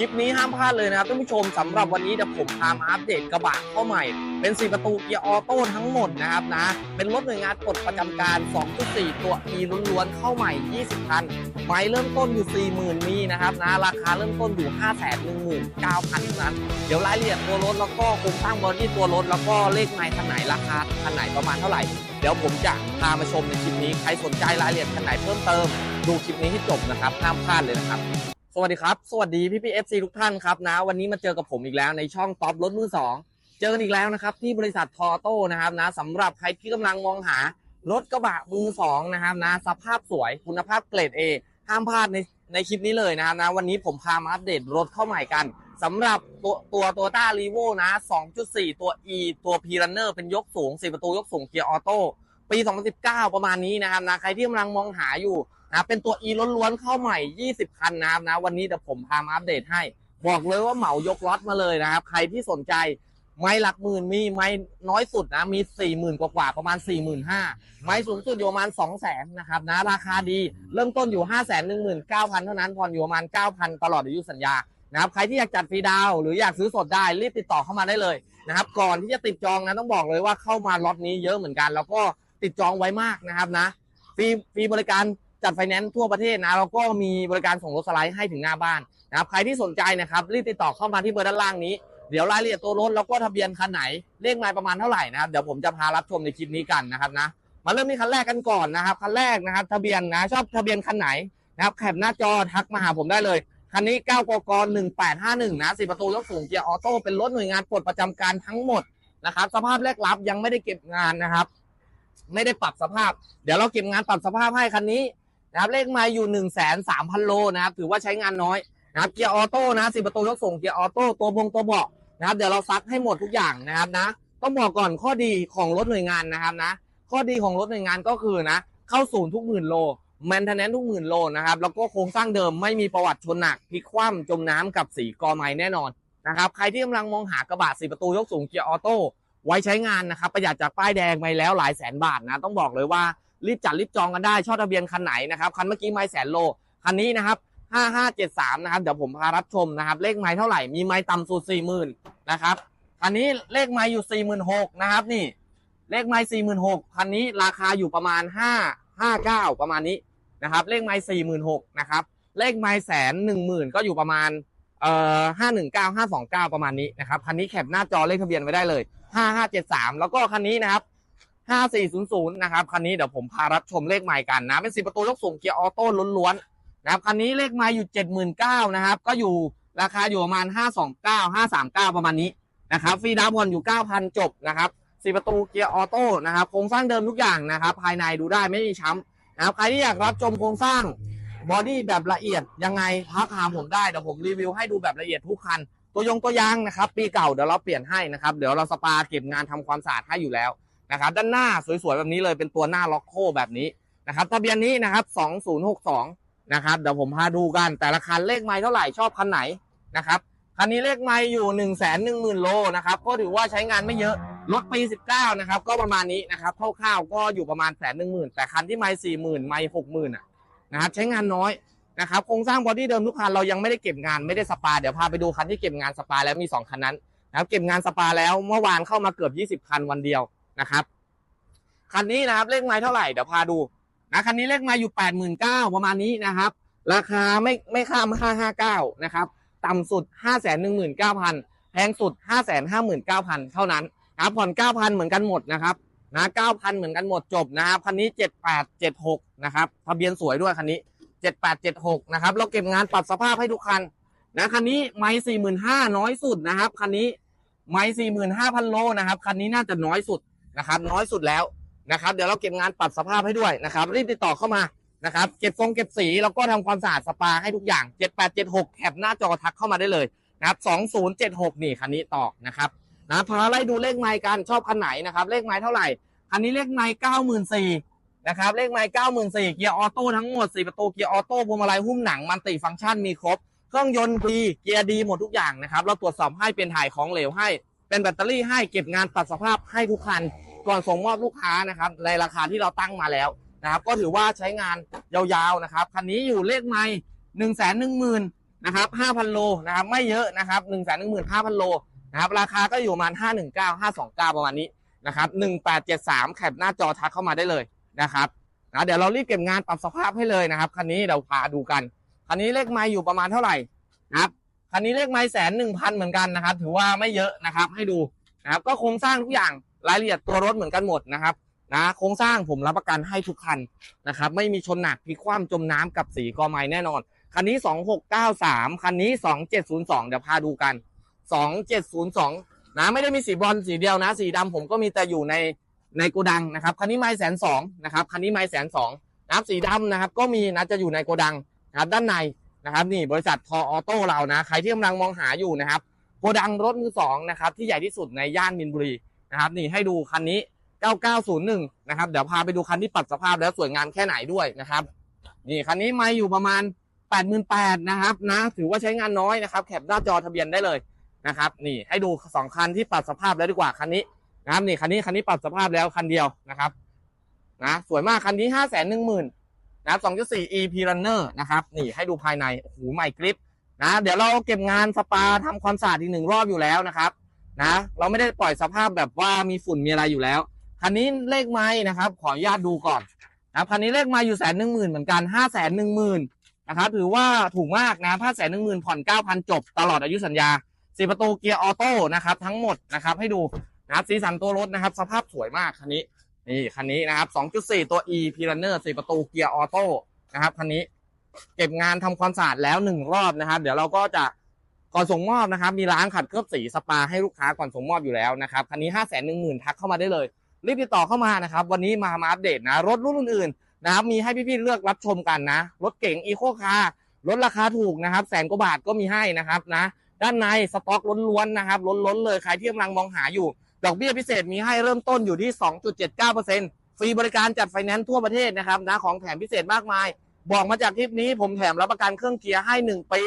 ลิปนี้ห้ามพลาดเลยนะครับท่านผู้ชมสำหรับวันนี้เดี๋ยวผมพามาอัปเดตกระบะเข้าใหม่ เป็น4ประตูเกียร์ออโต้ทั้งหมดนะครับนะ เป็นรถหน่วยงานปลดประจำการ 2.4 ตัว E ล้วนๆเข้าใหม่ 20 คันไม้เริ่มต้นอยู่ 40,000 มีนะครับนะ ราคาเริ่มต้นอยู่ 519,000เท่านั้น เดี๋ยวรายละเอียดตัวรถแล้วก็โครงสร้างบอดี้ตัวรถแล้วก็เลขไม้คันไหนราคาคันไหนประมาณเท่าไหร่ เดี๋ยวผมจะพามาชมในคลิปนี้ใครสนใจรายละเอียดคันไหนเพิ่มเติม ดูคลิปนี้ให้จบนะครับห้ามพลาดเลยนะครับ สวัสดีครับ สวัสดีพี่พี่เอฟซีทุกท่านครับนะ วันนี้มาเจอกับผมอีกแล้วในช่องท็อปรถมือสองเจอกันอีกแล้วนะครับที่บริษัททอโต้นะครับนะสำหรับใครที่กำลังมองหารถกระบะมือสองนะครับนะสภาพสวยคุณภาพเกรด A ห้ามพลาดในในคลิปนี้เลยนะครับนะวันนี้ผมพามาอัปเดตรถเข้าใหม่กันสำหรับตัวตัวโตต้ารีโวนะ 2.4 ตัว E ตัว P Runner เป็นยกสูง 4 ประตูยกสูงเกียร์ออโต้ปี 2019 ประมาณนี้นะครับนะใครที่กำลังมองหาอยู่ นะเป็นตัว E ล้วนๆเข้าใหม่ 20 คันนะครับนะ วันนี้เดี๋ยวผมพามาอัปเดตให้ บอกเลยว่าเหมายกล็อตมาเลยนะครับ ใครที่สนใจไม่หลักหมื่นมีไม่น้อยสุดนะมี4 0,000กว่าๆประมาณ4 5 0 0 0ไม่สูงสุดอยู่ประมาณ2 0 0 0 0 0นะครับนะราคาดีเริ่มต้นอยู่5 1 9 0 0 0เก้าพันเท่านั้นผ่อนอยู่ประมาณ 9,000 ตลอดอายุสัญญานะครับใครที่อยากจัดฟรีดาว หรืออยากซื้อสดได้รีบติดต่อเข้ามาได้เลยนะครับก่อนที่จะติดจองนะต้องบอกเลยว่าเข้ามาล็อตนี้เยอะเหมือนกัน แล้วก็ติดจองไว้มากนะครับนะฟรีฟรีบริการ จัดไฟแนนซ์ทั่วประเทศนะแล้วก็มีบริการส่งรถสไลด์ให้ถึงหน้าบ้านนะครับใครที่สนใจนะครับรีบติดต่อเข้ามาที่เบอร์ด้านล่างนี้เดี๋ยวรายละเอียดตัวรถแล้วก็ทะเบียนคันไหนเลขไมล์ประมาณเท่าไหร่นะครับเดี๋ยวผมจะพารับชมในคลิปนี้กันนะครับนะมาเริ่มที่คันแรกกันก่อนนะครับคันแรกนะครับ ทะเบียนนะชอบทะเบียนคันไหนนะครับแคปหน้าจอทักมาหาผมได้เลยคันนี้ 9 กก 1851 นะสี่ประตูยกสูงเกียร์ออโต้เป็นรถหน่วยงานปลดประจำการทั้งหมดนะครับ สภาพแรกรับยังไม่ได้เก็บงานนะครับ ไม่ได้ปรับสภาพ เดี๋ยวเราเก็บงานปรับสภาพให้คันนี้ นะครับเลขไมาอยู่1นึ่งแสนสามพันโลนะครับถือว่าใช้งานน้อยนะครับเกียร์ออโต้นะสี่ประตูยกส่งเกียร์ออโต้ตัวบงตัวเบาะนะครับเดี๋ยวเราซักให้หมดทุกอย่างนะครับนะต้องบอกก่อนข้อดีของรถหน่วยงานนะครับนะ ข้อดีของรถหน่วยงานก็คือนะ เข้าศูนย์ทุกหมื่นโลแมนเทนแนนทุกหมื่นโลนะครับแล้วก็โครงสร้างเดิมไม่มีประวัติชนหนักพลิกคว่ำจมน้ำกับสีกอไม้แน่นอนนะครับใครที่กำลังมองหากระบะสี่ประตูยกสูงเกียร์ออโต้ไว้ใช้งานนะครับประหยัดจากป้ายแดงไปแล้วหลายแสนบาทนะต้องบอกเลยว่า รีบจัดรีบจองกันได้ชอบทะเบียนคันไหนนะครับคันเมื่อกี้ไม่แสนโลคันนี้นะครับ5573นะครับเดี๋ยวผมพารับชมนะครับ เลขไม้เท่าไหร่มีไม้ต่ำสุด40,000นะครับคันนี้เลขไม้อยู่ 46,000นะครับนี่เลขไม้46,000คันนี้ราคาอยู่ประมาณ 5 59 ประมาณนี้นะครับเลขไม้46,000นะครับเลขไม้แสนหนึ่งหมื่นก็อยู่ประมาณเอ่อ519 529ประมาณนี้นะครับคันนี้แคปหน้าจอเลขทะเบียนไว้ได้เลย5573แล้วก็คันนี้นะครับ 5400 นะครับ คันนี้เดี๋ยวผมพารับชมเลขใหม่กันนะ เป็นสีประตูยกสูงเกียร์ออโต้ล้วนๆนะครับ คันนี้เลขใหม่อยู่ 79,000นะครับ ก็อยู่ราคาอยู่ประมาณ 529 539 ประมาณนี้นะครับ ฟรีดาวน์ผ่อนอยู่ 9,000 จบนะครับสีประตูเกียร์ออโต้นะครับ โครงสร้างเดิมทุกอย่างนะครับ ภายในดูได้ไม่มีช้ำนะครับ ใครที่อยากรับชมโครงสร้างบอดี้แบบละเอียดยังไงทักหาผมได้เดี๋ยวผมรีวิวให้ดูแบบละเอียดทุกคัน ตัวยงตัวยางนะครับ ปีเก่าเดี๋ยวเราเปลี่ยนให้นะครับ เดี๋ยวเราสปาเก็บงานทำความสะอาดให้อยู่แล้ว นะครับด้านหน้าสวยๆแบบนี้เลยเป็นตัวหน้าล็อกโคแบบนี้นะครับทะเบียนนี้นะครับ 2062 นะครับเดี๋ยวผมพาดูกันแต่ละคันเลขไม้เท่าไหร่ชอบคันไหนนะครับคันนี้เลขไม้อยู่ 1 1 0 0 0 0 โลนะครับก็ถือว่าใช้งานไม่เยอะรถปี 19 นะครับก็ประมาณนี้นะครับคร่าวๆก็อยู่ประมาณแสนหนึ่งหมื่นแต่คันที่ไม้สี่หมื่นไม้หกหมื่นอะนะครับใช้งานน้อยนะครับโครงสร้างบอดี้เดิมทุกคันเรายังไม่ได้เก็บงานไม่ได้สปาเดี๋ยวพาไปดูคันที่เก็บงานสปาแล้วมี 2 คันนั้นนะครับเก็บงานสปาแล้วเมื่อวานเข้ามาเกือบ 20 คันวันเดียว นะครับ คันนี้นะครับเลขไม้เท่าไหร่เดี๋ยวพาดูนะคันนี้เลขไม้อยู่89,000ประมาณนี้นะครับ ราคาไม่ไม่ข้าม559นะครับ ต่ำสุด519,000แพงสุด559,000เก้าพันเท่านั้นนะครับผ่อน9,000เหมือนกันหมดนะครับนะ9,000เหมือนกันหมดจบนะครับคันนี้7876นะครับทะเบียนสวยด้วยคันนี้7876นะครับเราเก็บงานปรับสภาพให้ทุกคันนะคันนี้ไม้45,000น้อยสุดนะครับคันนี้ไม้45,000โลนะครับคันนี้น่าจะน้อยสุด นะครับ น้อยสุดแล้วนะครับ เดี๋ยวเราเก็บงานปรับสภาพให้ด้วยนะครับ รีบติดต่อเข้ามานะครับ เก็บทรงเก็บสีแล้วก็ทำความสะอาดสปาให้ทุกอย่าง 7876แคปหน้าจอทักเข้ามาได้เลยนะครับ2076 นี่คันนี้ต่อนะครับนะพาไล่ดูเลขไม้กันชอบคันไหนนะครับ เลขไม้เท่าไหร่คันนี้เลขไม้94,000นะครับเลขไม้เก้าหมื่นสี่เกียร์ออโต้ทั้งหมดสี่ประตูเกียร์ออโต้พวงมาลัยหุ้มหนังมันติฟังก์ชันมีครบ เครื่องยนต์ดีเกียร์ดีหมดทุกอย่างนะครับ เราตรวจสอบให้เป็นถ่ายของเหลวให้ เป็นแบตเตอรี่ให้เก็บงานตัดสภาพให้ทุกคัน ก่อนส่งมอบลูกค้านะครับในราคาที่เราตั้งมาแล้วนะครับก็ถือว่าใช้งานยาวๆนะครับคันนี้อยู่เลขไม้หนึ่งแสนหนึ่งหมื่นนะครับ5,000โลนะครับไม่เยอะนะครับ1 1 5 0 0 0โลนะครับราคาก็อยู่ประมาณ519 529ประมาณนี้นะครับ1873แปดเจ็ดสามแคปหน้าจอทักเข้ามาได้เลยนะครับนะเดี๋ยวเรารีบเก็บงานปรับสภาพให้เลยนะครับคันนี้เราพาดูกันคันนี้เลขไม้อยู่ประมาณเท่าไหร่นะครับ คันนี้เลขไม้แสนหนึ่งพันเหมือนกันนะครับ ถือว่าไม่เยอะนะครับ ให้ดูนะครับ ก็โครงสร้างทุกอย่างรายละเอียดตัวรถเหมือนกันหมดนะครับนะโครงสร้างผมรับประกันให้ทุกคันนะครับ ไม่มีชนหนักพิกคว่ำจมน้ำกับสีกอไม้แน่นอน คันนี้ 2693 คันนี้ 2702 เดี๋ยวพาดูกัน 2702 นะไม่ได้มีสีบอลสีเดียวนะ สีดำผมก็มีแต่อยู่ในในโกดังนะครับ คันนี้ไม้แสนสองนะครับ คันนี้ไม้แสนสองนะครับสีดำนะครับ ก็มีนะจะอยู่ในโกดังนะครับด้านใน นะครับนี่บริษัททอออโต้เรานะ ใครที่กำลังมองหาอยู่นะครับโกดังรถมือสองนะครับที่ใหญ่ที่สุดในย่านมินบุรีนะครับนี่ให้ดูคันนี้ 9901 นะครับ เดี๋ยวพาไปดูคันที่ปรับสภาพแล้วสวยงามแค่ไหนด้วยนะครับ นี่คันนี้ไม่อยู่ประมาณ 88,000นะครับนะถือว่าใช้งานน้อยนะครับ แคปหน้าจอทะเบียนได้เลยนะครับนี่ให้ดูสองคันที่ปรับสภาพแล้วดีกว่าคันนี้นะครับนี่คันนี้คันนี้ปรับสภาพแล้วคันเดียวนะครับนะสวยมากคันนี้ห้าแสนห นะครับสองจุดสี่ EP Runner นะครับนี่ให้ดูภายในโอ้โหใหม่กริปนะเดี๋ยวเราเก็บงานสปาทำความสะอาดอีกหนึ่งรอบอยู่แล้วนะครับนะเราไม่ได้ปล่อยสภาพแบบว่ามีฝุ่นมีอะไรอยู่แล้วคันนี้เลขไม้นะครับ ขออนุญาตดูก่อนนะครับคันนี้เลขไม้อยู่แสนหนึ่งหมื่นเหมือนกันห้าแสนหนึ่งหมื่นนะครับถือว่าถูกมากนะห้าแสนหนึ่งหมื่นผ่อนเก้าพันจบ ตลอดอายุสัญญาสี่ประตูเกียร์ออโต้นะครับทั้งหมดนะครับให้ดูนะครับสีสันตัวรถนะครับ สภาพสวยมากคันนี้ นี่คันนี้นะครับสองจุดสี่ตัว e p r u n n e r สี่ประตูเกียร์ออโต้นะครับคันนี้เก็บงานทำความสะอาดแล้วหนึ่งรอบนะครับ เดี๋ยวเราก็จะก่อนส่งมอบนะครับ มีร้านขัดเคลือบสีสปาให้ลูกค้าก่อนส่งมอบอยู่แล้วนะครับคันนี้ห้าแสนหนึ่งหมื่นทักเข้ามาได้เลย รีบติดต่อเข้ามานะครับ วันนี้มามาอัปเดตนะ รถรุ่นอื่นๆนะครับ มีให้พี่ๆเลือกรับชมกันนะ รถเก๋งอีโคคาร์รถราคาถูกนะครับ แสนกว่าบาทก็มีให้นะครับนะ ด้านในสต็อกล้วนๆนะครับล้นๆเลยใครที่กำลังมองหาอยู่ ดอกเบี้ยพิเศษมีให้เริ่มต้นอยู่ที่ 2.79%ฟรีบริการจัดไฟแนนซ์ทั่วประเทศนะครับนะของแถมพิเศษมากมาย บอกมาจากคลิปนี้ผมแถมรับประกันเครื่องเกียร์ให้ 1 ปี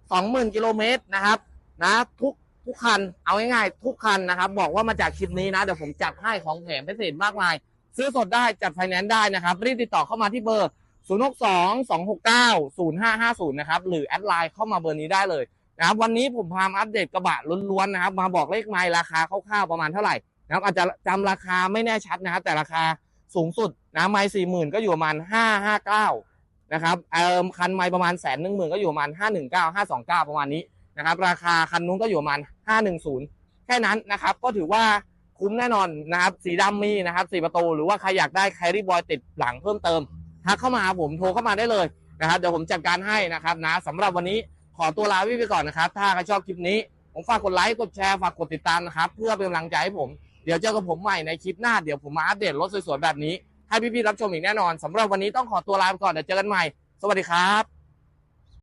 20,000 กิโลเมตรนะครับนะทุกทุกคันเอาง่ายๆทุกคันนะครับ บอกว่ามาจากคลิปนี้นะเดี๋ยวผมจัดให้ของแถมพิเศษมากมาย ซื้อสดได้จัดไฟแนนซ์ได้นะครับรีบติดต่อเข้ามาที่เบอร์ 062 269 0550 นะครับหรือแอดไลน์เข้ามาเบอร์นี้ได้เลย นะครับวันนี้ผมพามาอัปเดตกระบะล้วนๆนะครับ มาบอกเลขไมล์ราคาคร่าวๆประมาณเท่าไหร่นะครับอาจจะจำราคาไม่แน่ชัดนะครับแต่ราคาสูงสุดนะไมล์สี่หมื่นก็อยู่ประมาณห้าห้าเก้านะครับเอ่อคันไมล์ประมาณแสนหนึ่งหมื่นก็อยู่ประมาณห้าหนึ่งเก้าห้าสองเก้าประมาณนี้นะครับราคาคันนู้นก็อยู่ประมาณห้าหนึ่งศูนย์แค่นั้นนะครับ ก็ถือว่าคุ้มแน่นอนนะครับ สีดำมีนะครับสีประตูหรือว่าใครอยากได้แครี่บอยติดหลังเพิ่มเติมทักเข้ามาผมโทรเข้ามาได้เลยนะครับเดี๋ยวผมจัดการให้นะครับนะสำหรับวันนี้ ขอตัวลาพี่ไปก่อนนะครับ ถ้าใครชอบคลิปนี้ผมฝากกดไลค์กดแชร์ฝากกดติดตามนะครับ เพื่อเป็นกำลังใจให้ผม เดี๋ยวเจอกับผมใหม่ในคลิปหน้าเดี๋ยวผมมาอัปเดตรถสวยๆแบบนี้ ให้พี่ๆรับชมอีกแน่นอนสำหรับวันนี้ต้องขอตัวลาไปก่อนเดี๋ยวเจอกันใหม่ สวัสดีครับ